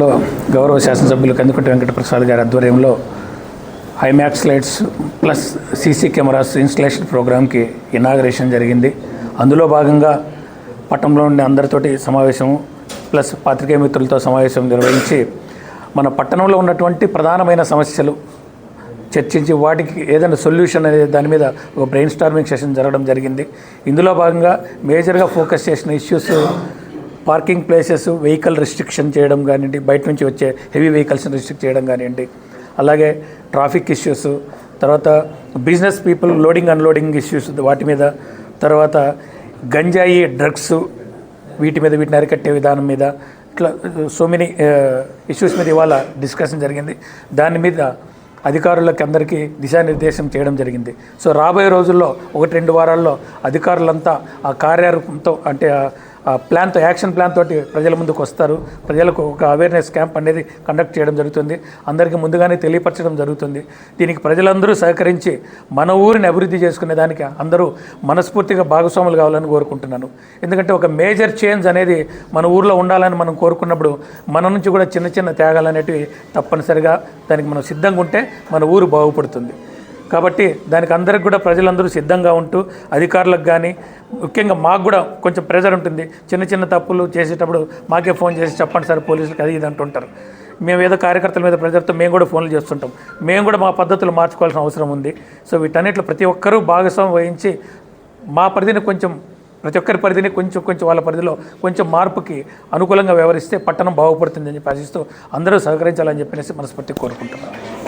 లో గౌరవ శాసనసభ్యులు కందుకుంట వెంకటప్రసాద్ గారి ఆధ్వర్యంలో హైమాక్స్ lights plus CC cameras installation ప్రోగ్రామ్కి ఇనాగరేషన్ జరిగింది. అందులో భాగంగా పట్టణంలో ఉండే అందరితోటి సమావేశం ప్లస్ పాత్రికేయ మిత్రులతో సమావేశం నిర్వహించి మన పట్టణంలో ఉన్నటువంటి ప్రధానమైన సమస్యలు చర్చించి వాటికి ఏదైనా సొల్యూషన్ అనే దాని మీద ఒక బ్రెయిన్ స్టార్మింగ్ సెషన్ జరగడం జరిగింది. ఇందులో భాగంగా మేజర్గా ఫోకస్ చేసిన issues parking places vehicle restriction చేయడం కానివ్వండి బయట నుంచి వచ్చే హెవీ వెహికల్స్ని రిస్ట్రిక్ట్ చేయడం కానివ్వండి. అలాగే ట్రాఫిక్ ఇష్యూస్ తర్వాత business people loading unloading issues వాటి మీద తర్వాత గంజాయి డ్రగ్స్ వీటి మీద వీటిని అరికట్టే విధానం మీద ఇట్లా సో మెనీ ఇష్యూస్ మీద ఇవాళ డిస్కషన్ జరిగింది. దాని మీద అధికారులకి అందరికీ దిశానిర్దేశం చేయడం జరిగింది. సో రాబోయే రోజుల్లో ఒకటి రెండు వారాల్లో అధికారులంతా ఆ కార్యరూపంతో అంటే ఆ- ప్లాన్తో యాక్షన్ ప్లాన్ తోటి ప్రజల ముందుకు వస్తారు. ప్రజలకు ఒక అవేర్నెస్ క్యాంప్ అనేది కండక్ట్ చేయడం జరుగుతుంది. అందరికీ ముందుగానే తెలియపరచడం జరుగుతుంది. దీనికి ప్రజలందరూ సహకరించి మన ఊరిని అభివృద్ధి చేసుకునే దానికి అందరూ మనస్ఫూర్తిగా భాగస్వాములు కావాలని కోరుకుంటున్నాను. ఎందుకంటే ఒక మేజర్ చేంజ్ అనేది మన ఊర్లో ఉండాలని మనం కోరుకున్నప్పుడు మన నుంచి కూడా చిన్న చిన్న త్యాగాలు అనేటివి తప్పనిసరిగా దానికి మనం సిద్ధంగా ఉంటే మన ఊరు బాగుపడుతుంది. కాబట్టి దానికి అందరికి కూడా ప్రజలందరూ సిద్ధంగా ఉంటూ అధికారులకు కానీ ముఖ్యంగా మాకు కూడా కొంచెం ప్రెజర్ ఉంటుంది. చిన్న చిన్న తప్పులు చేసేటప్పుడు మాకే ఫోన్ చేసి చెప్పండి సార్ పోలీసులకు అది ఇది అంటుంటారు. మేము ఏదో కార్యకర్తల మీద ప్రజలతో మేము కూడా ఫోన్లు చేస్తుంటాం. మేము కూడా మా పద్ధతులు మార్చుకోవాల్సిన అవసరం ఉంది. సో వీటన్నిటిలో ప్రతి ఒక్కరూ భాగస్వామ్యం వహించి మా పరిధిని కొంచెం ప్రతి ఒక్కరి పరిధిని కొంచెం కొంచెం వాళ్ళ పరిధిలో కొంచెం మార్పుకి అనుకూలంగా వ్యవహరిస్తే పట్టణం బాగుపడుతుందని చెప్పి ఆశిస్తూ అందరూ సహకరించాలని చెప్పేసి మనస్ఫూర్తి కోరుకుంటున్నాను.